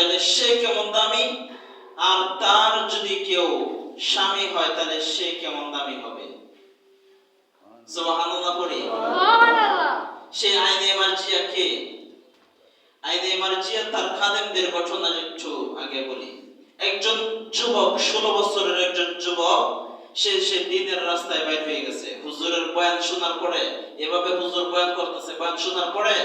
তাহলে সে কেমন দামি? আর তার যদি কেউ স্বামী হয় তাহলে সে কেমন দামি হবে? সুবহানাল্লাহ পড়ি। সে আইনে মার্জিয়া কে? আইনে মার্জিয়া তার খাদেমদের ঘটনা একটু আগে বলি। একজন যুবক ষোলো বছরের একজন যুবক সে সে দিনের রাস্তায় বাইর হয়ে গেছে। হুজুরের বয়ান শোনার পরে এভাবে হুজুর বয়ান করতেছে বয়ান শোনার পরে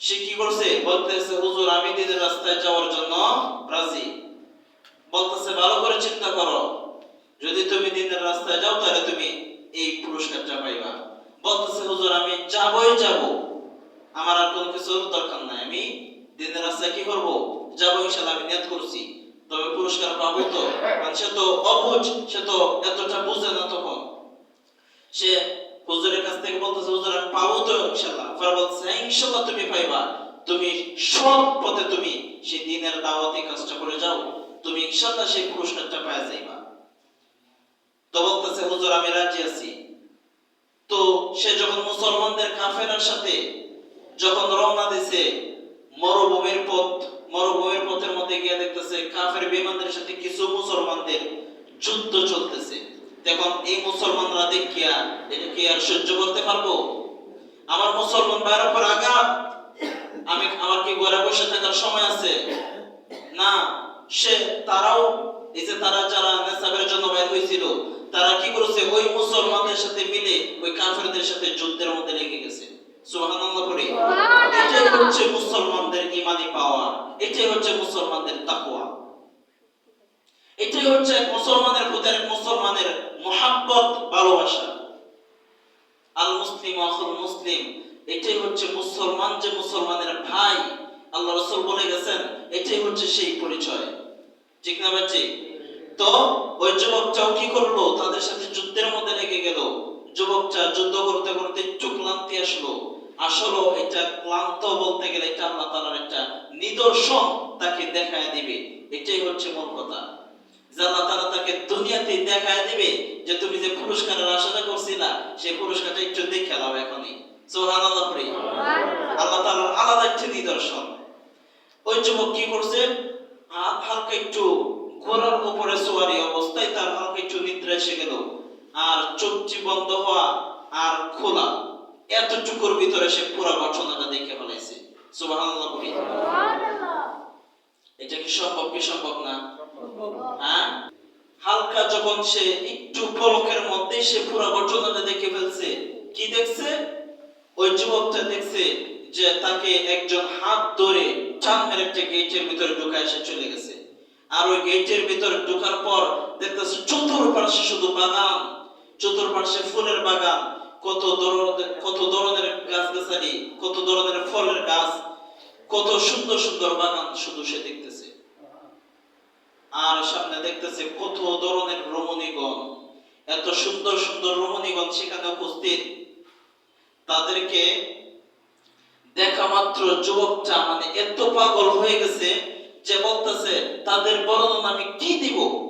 সে কি করছে? বলতেছে, হুজুর, আমি দিনের রাস্তায় যাওয়ার জন্য রাজি। বলতেছে, ভালো করে চিন্তা করো। যদি তুমি দিনের রাস্তায় যাও, তাহলে তুমি এই পুরস্কারটা পাইবা। বলতেছে, হুজুর, আমি যাবই যাব। আমার আর কোনো কিছুর দরকার নাই। আমি দিনের রাস্তায় কি করব? যাব ইনশাআল্লাহ, আমি নিয়ত করছি। তবে পুরস্কার পাবো তো? সে তো অবুঝ, সে তো এতটা বুঝে না তখন। সে হুজুরের কাছ থেকে বলতেছে হুজুর আমি পাবো তো ইনশাআল্লাহ। পরে বলতেছে হ্যাঁ, ইনশাআল্লাহ তুমি পাইবা। তুমি সৎ পথে তুমি সেই দিনের দাওয়াতি কাজটা করে যাও। তুমি ইনশাআল্লাহ সেই পুরস্কারটা পাওয়া যাইবা। তো বলতেছে হুজুর আমি রাজি আছি। তো সে যখন মুসলমানদের কাফেলার সাথে যখন রওনা দিছে মরুভূমির পথ মরুভূমির পথের মধ্যে গিয়ে দেখতেছে কাফের বিমানদের সাথে কিছু মুসলমানদের যুদ্ধ চলতেছে। তখন এই মুসলমানরা দেখিয়া এটা কি আর সহ্য করতে পারব? আমার মুসলমান ভাইয়ের উপর আঘাত। আমি আমার কি ঘরে বসে থাকার সময় আছে? না সে তারাও এই যে তারা যারা নেশাবের জন্য বাইর হয়েছিল তারা কি করেছে? ওই মুসলমানদের সাথে মিলে ওই কাফেরদের সাথে যুদ্ধের মধ্যে লেগে গেছে। সুবহানাল্লাহ করে এটাই হচ্ছে মুসলমানদের ইমানি পাওয়া এটাই হচ্ছে মুসলমানদের তাকওয়া এটাই হচ্ছে মুসলমানের প্রতি মুসলমানের মোহাব্বত, ভালোবাসা। আল মুসলিম আখুল মুসলিম, এটাই হচ্ছে মুসলমান যে মুসলমানের ভাই। আল্লাহ রাসূল বলে গেছেন, এটাই হচ্ছে সেই পরিচয়। ঠিক না বাচ্চি তো ওই যুবকটাও কি করল? তাদের সাথে যুদ্ধের মধ্যে লেগে গেল। যুবকটা যুদ্ধ করতে করতে একটু ক্লান্তি আসলো। আসলে, এটা ক্লান্ত বলতে গেলে এটা আল্লাহ তাআলার একটা নিদর্শন তাকে দেখায় দিবে। এটাই হচ্ছে মূল কথা। যে আল্লাহ তাআলা তাকে দুনিয়াতে দেখায় দিবে যে তুমি যে পুরস্কারের আশাটা করছিলা সেই পুরস্কারটা একটু দেখে নাও এখনই। সুবহানাল্লাহ পড়ি। আল্লাহ তাআলার আলাদা একটা নিদর্শন। ওই যুবক কি করছে? হালকা একটু ঘোড়ার উপরে সোয়ারি অবস্থায় তার হালকা একটু নিদ্রা এসে গেল। আর চোখটি বন্ধ হওয়া আর খোলা। এতটুকুর ভিতরে সে পুরো ঘটনাটা দেখে ফেলাইছে। পড়ি। এটা কি সম্ভব কি সম্ভব না? হালকা যখন সে একটু পলকের মধ্যে সে পুরো ঘটনাটা দেখে ফেলছে, কি দেখছে? ওই যুবকটা দেখছে যে তাকে একজন হাত ধরে টান একটা গেটের ভিতরে ঢুকায় সে চলে গেছে। আর ওই গেটের ভিতরে ঢোকার পর দেখতেছে চতুর্পার্শ্বে শুধু বাগান চতুর্পার্শ্বে ফুলের বাগান, কত ধরনের কত ধরনের গাছ গাছালি কত ধরনের ফলের গাছ, কত সুন্দর সুন্দর বাগান শুধু সে দেখতেছে। আর সামনে দেখতেছে কত ধরনের রমণীগণ। এত সুন্দর সুন্দর রমণীগণ সেখানে উপস্থিত। তাদেরকে দেখা মাত্র যুবকটা মানে এত পাগল হয়ে গেছে যে বলতেছে, তাদের বর্ণনা আমি কি দিব?